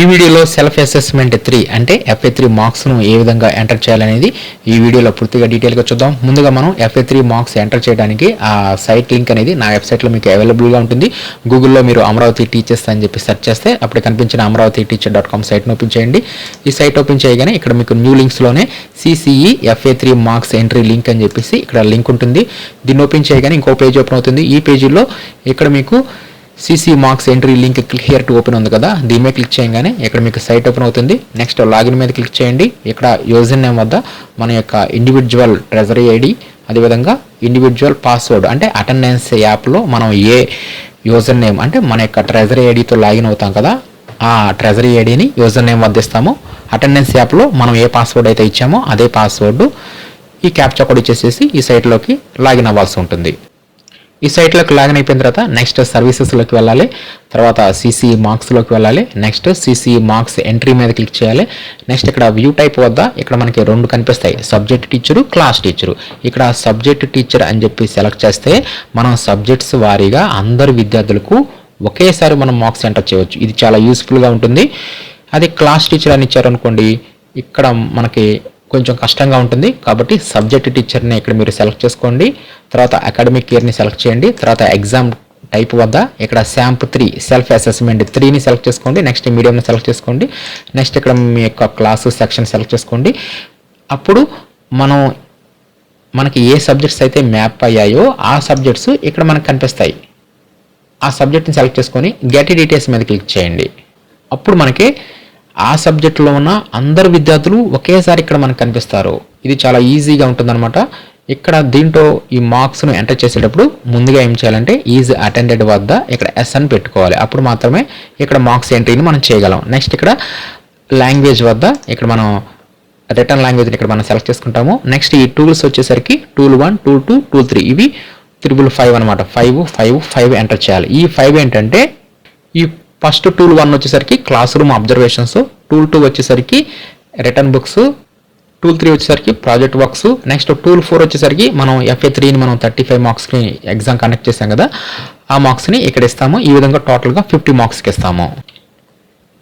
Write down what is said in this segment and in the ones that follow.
ఈ వీడియోలో self assessment three అంటే ఎఫ్ఏ త్రీ మార్క్స్ను ఏ విధంగా ఎంటర్ చేయాలనేది ఈ వీడియోలో పూర్తిగా డీటెయిల్గా చూద్దాం. ముందుగా మనం ఎఫ్ఏ త్రీ మార్క్స్ ఎంటర్ చేయడానికి ఆ సైట్ లింక్ అనేది నా వెబ్సైట్లో మీకు అవైలబుల్గా ఉంటుంది. గూగుల్లో మీరు అమరావతి టీచర్స్ అని చెప్పి సెర్చ్ చేస్తే అప్పుడు కనిపించిన అమరావతి టీచర్ డాట్ కామ్ సైట్ను ఓపెన్ చేయండి. ఈ సైట్ ఓపెన్ చేయగానే ఇక్కడ మీకు new లింక్స్లోనే CCE FA three marks entry link అని చెప్పేసి ఇక్కడ లింక్ ఉంటుంది. దీన్ని ఓపెన్ చేయగానే ఇంకో పేజ్ ఓపెన్ అవుతుంది. ఈ పేజీలో ఇక్కడ మీకు CC marks entry link click here to open ఉంది కదా దీని మీద క్లిక్ చేయగానే ఇక్కడ మీకు సైట్ ఓపెన్ అవుతుంది. నెక్స్ట్ లాగిన్ మీద క్లిక్ చేయండి. ఇక్కడ యూజర్ నేమ్ వద్ద మన యొక్క ఇండివిజువల్ ట్రెజరీ ఐడి అదేవిధంగా ఇండివిజువల్ పాస్వర్డ్ అంటే అటెండెన్స్ యాప్లో మనం ఏ యూజర్ నేమ్ అంటే మన యొక్క ట్రెజరీ ఐడితో లాగిన్ అవుతాం కదా ఆ ట్రెజరీ ఐడిని యూజర్ నేమ్ వద్ద ఇస్తాము. అటెండెన్స్ యాప్లో మనం ఏ పాస్వర్డ్ అయితే ఇచ్చామో అదే పాస్వర్డ్ ఈ క్యాప్చా కోడ్ ఇచ్చేసేసి ఈ సైట్లోకి లాగిన్ అవ్వాల్సి ఉంటుంది. ఈ సైట్లోకి లాగిన్ అయిపోయిన తర్వాత నెక్స్ట్ సర్వీసెస్లోకి వెళ్ళాలి. తర్వాత సిసి మార్క్స్లోకి వెళ్ళాలి. నెక్స్ట్ సిసి మార్క్స్ ఎంట్రీ మీద క్లిక్ చేయాలి. నెక్స్ట్ ఇక్కడ వ్యూ టైప్ వద్ద ఇక్కడ మనకి రెండు కనిపిస్తాయి. Subject teacher class teacher. ఇక్కడ సబ్జెక్ట్ టీచర్ అని చెప్పి సెలెక్ట్ చేస్తే మనం సబ్జెక్ట్స్ వారీగా అందరు విద్యార్థులకు ఒకేసారి మనం మార్క్స్ ఎంటర్ చేయవచ్చు. ఇది చాలా యూస్ఫుల్గా ఉంటుంది. అది క్లాస్ టీచర్ అని ఇచ్చారనుకోండి ఇక్కడ మనకి కొంచెం కష్టంగా ఉంటుంది. కాబట్టి సబ్జెక్ట్ టీచర్ని ఇక్కడ మీరు సెలెక్ట్ చేసుకోండి. తర్వాత అకాడమిక్ ఇయర్ని సెలెక్ట్ చేయండి. తర్వాత ఎగ్జామ్ టైప్ వద్ద ఇక్కడ శాంప్ త్రీ సెల్ఫ్ అసెస్మెంట్ త్రీని సెలెక్ట్ చేసుకోండి. నెక్స్ట్ మీడియంని సెలెక్ట్ చేసుకోండి. నెక్స్ట్ ఇక్కడ మీ యొక్క క్లాసు సెక్షన్ సెలెక్ట్ చేసుకోండి. అప్పుడు మనం మనకి ఏ సబ్జెక్ట్స్ అయితే మ్యాప్ అయ్యాయో ఆ సబ్జెక్ట్స్ ఇక్కడ మనకు కనిపిస్తాయి. ఆ సబ్జెక్ట్ని సెలెక్ట్ చేసుకొని గెట్ డీటెయిల్స్ మీద క్లిక్ చేయండి. అప్పుడు మనకి ఆ సబ్జెక్టులో ఉన్న అందరు విద్యార్థులు ఒకేసారి ఇక్కడ మనకు కనిపిస్తారు. ఇది చాలా ఈజీగా ఉంటుందన్నమాట. ఇక్కడ దీంట్లో ఈ మార్క్స్ను ఎంటర్ చేసేటప్పుడు ముందుగా ఏం చేయాలంటే ఈజ్ అటెండెడ్ వద్ద ఇక్కడ ఎస్ అని పెట్టుకోవాలి. అప్పుడు మాత్రమే ఇక్కడ మార్క్స్ ఎంట్రీని మనం చేయగలం. నెక్స్ట్ ఇక్కడ లాంగ్వేజ్ వద్ద ఇక్కడ మనం రిటర్న్ లాంగ్వేజ్ ఇక్కడ మనం సెలెక్ట్ చేసుకుంటాము. నెక్స్ట్ ఈ టూల్స్ వచ్చేసరికి tool one tool two tool three ఇవి త్రిబుల్ ఫైవ్ అనమాట ఫైవ్ ఫైవ్ ఫైవ్ ఎంటర్ చేయాలి. ఈ ఫైవ్ ఏంటంటే ఈ ఫస్ట్ టూల్ వన్ వచ్చేసరికి class room observations tool two వచ్చేసరికి రిటర్న్ బుక్స్ టూల్ త్రీ వచ్చేసరికి project works next tool four వచ్చేసరికి మనం ఎఫ్ఏ త్రీని మనం థర్టీ ఫైవ్ మార్క్స్కి ఎగ్జామ్ కండక్ట్ చేసాం కదా ఆ మార్క్స్ని ఇక్కడ ఇస్తాము. ఈ విధంగా టోటల్గా ఫిఫ్టీ మార్క్స్కి ఇస్తాము.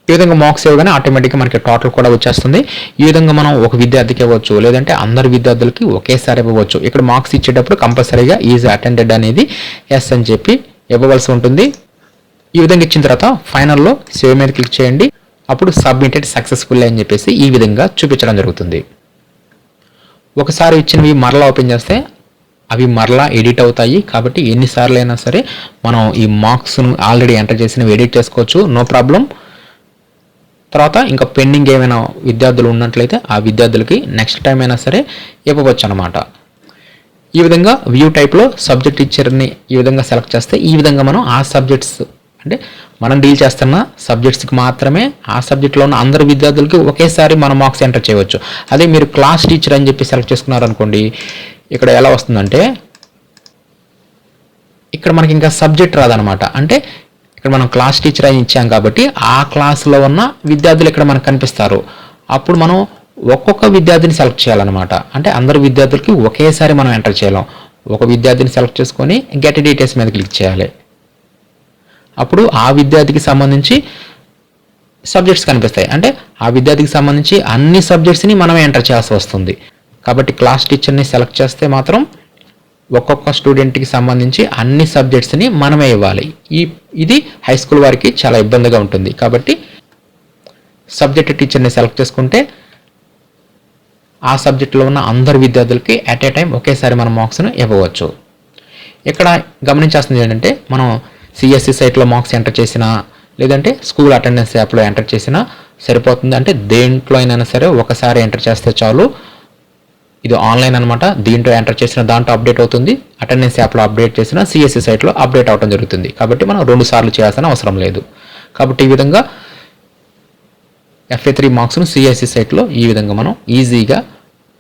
ఈ విధంగా మార్క్స్ ఇవ్వగానే ఆటోమేటిక్గా మనకి టోటల్ కూడా వచ్చేస్తుంది. ఈ విధంగా మనం ఒక విద్యార్థికి ఇవ్వచ్చు లేదంటే అందరు విద్యార్థులకి ఒకేసారి ఇవ్వచ్చు. ఇక్కడ మార్క్స్ ఇచ్చేటప్పుడు కంపల్సరీగా ఈజ్ అటెండెడ్ అనేది ఎస్ అని చెప్పి ఇవ్వవలసి ఉంటుంది. ఈ విధంగా ఇచ్చిన తర్వాత ఫైనల్లో సేవ్ మీద క్లిక్ చేయండి. అప్పుడు సబ్మిటెడ్ సక్సెస్ఫుల్ అని చెప్పేసి ఈ విధంగా చూపించడం జరుగుతుంది. ఒకసారి ఇచ్చినవి మరలా ఓపెన్ చేస్తే అవి మరలా ఎడిట్ అవుతాయి. కాబట్టి ఎన్నిసార్లు అయినా సరే మనం ఈ మార్క్స్ను ఆల్రెడీ ఎంటర్ చేసినవి ఎడిట్ చేసుకోవచ్చు. No problem. తర్వాత ఇంకా పెండింగ్ ఏమైనా విద్యార్థులు ఉన్నట్లయితే ఆ విద్యార్థులకి నెక్స్ట్ టైం అయినా సరే ఇవ్వవచ్చు అనమాట ఈ విధంగా వ్యూ టైప్లో సబ్జెక్ట్ టీచర్ని ఈ విధంగా సెలెక్ట్ చేస్తే ఈ విధంగా మనం ఆ సబ్జెక్ట్స్ అంటే మనం డీల్ చేస్తున్న సబ్జెక్ట్స్కి మాత్రమే ఆ సబ్జెక్ట్లో ఉన్న అందరు విద్యార్థులకి ఒకేసారి మనం మార్క్స్ ఎంటర్ చేయవచ్చు. అదే మీరు క్లాస్ టీచర్ అని చెప్పి సెలెక్ట్ చేసుకున్నారనుకోండి ఇక్కడ ఎలా వస్తుందంటే ఇక్కడ మనకి ఇంకా సబ్జెక్ట్ రాదనమాట. అంటే ఇక్కడ మనం క్లాస్ టీచర్ అని ఇచ్చాం కాబట్టి ఆ క్లాస్లో ఉన్న విద్యార్థులు ఇక్కడ మనకు కనిపిస్తారు. అప్పుడు మనం ఒక్కొక్క విద్యార్థిని సెలెక్ట్ చేయాలన్నమాట. అంటే అందరు విద్యార్థులకి ఒకేసారి మనం ఎంటర్ చేయలేం. ఒక విద్యార్థిని సెలెక్ట్ చేసుకొని గెట్ డీటెయిల్స్ మీద క్లిక్ చేయాలి. అప్పుడు ఆ విద్యార్థికి సంబంధించి సబ్జెక్ట్స్ కనిపిస్తాయి. అంటే ఆ విద్యార్థికి సంబంధించి అన్ని సబ్జెక్ట్స్ని మనం ఎంటర్ చేయాల్సి వస్తుంది. కాబట్టి క్లాస్ టీచర్ని సెలెక్ట్ చేస్తే మాత్రం ఒక్కొక్క స్టూడెంట్కి సంబంధించి అన్ని సబ్జెక్ట్స్ని మనమే ఇవ్వాలి. ఈ ఇది హై స్కూల్ వారికి చాలా ఇబ్బందిగా ఉంటుంది. కాబట్టి సబ్జెక్ట్ టీచర్ని సెలెక్ట్ చేసుకుంటే ఆ సబ్జెక్టులో ఉన్న అందరు విద్యార్థులకి అట్ ఏ టైం ఒకేసారి మనం మార్క్స్ను ఇవ్వవచ్చు. ఇక్కడ గమనించాల్సింది ఏంటంటే మనం సిఎస్సి సైట్లో మార్క్స్ ఎంటర్ చేసినా లేదంటే స్కూల్ అటెండెన్స్ యాప్లో ఎంటర్ చేసినా సరిపోతుంది. అంటే దేంట్లో అయినా సరే ఒకసారి ఎంటర్ చేస్తే చాలు. ఇది ఆన్లైన్ అనమాట దీంట్లో ఎంటర్ చేసిన దాంట్లో అప్డేట్ అవుతుంది. అటెండెన్స్ యాప్లో అప్డేట్ చేసిన సిఎస్సి సైట్లో అప్డేట్ అవడం జరుగుతుంది. కాబట్టి మనం రెండు సార్లు చేయాల్సిన అవసరం లేదు. కాబట్టి ఈ విధంగా ఎఫ్ఏ త్రీ మార్క్స్ను సిఎస్సి సైట్లో ఈ విధంగా మనం ఈజీగా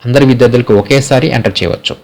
అందరి విద్యార్థులకు ఒకేసారి ఎంటర్ చేయవచ్చు.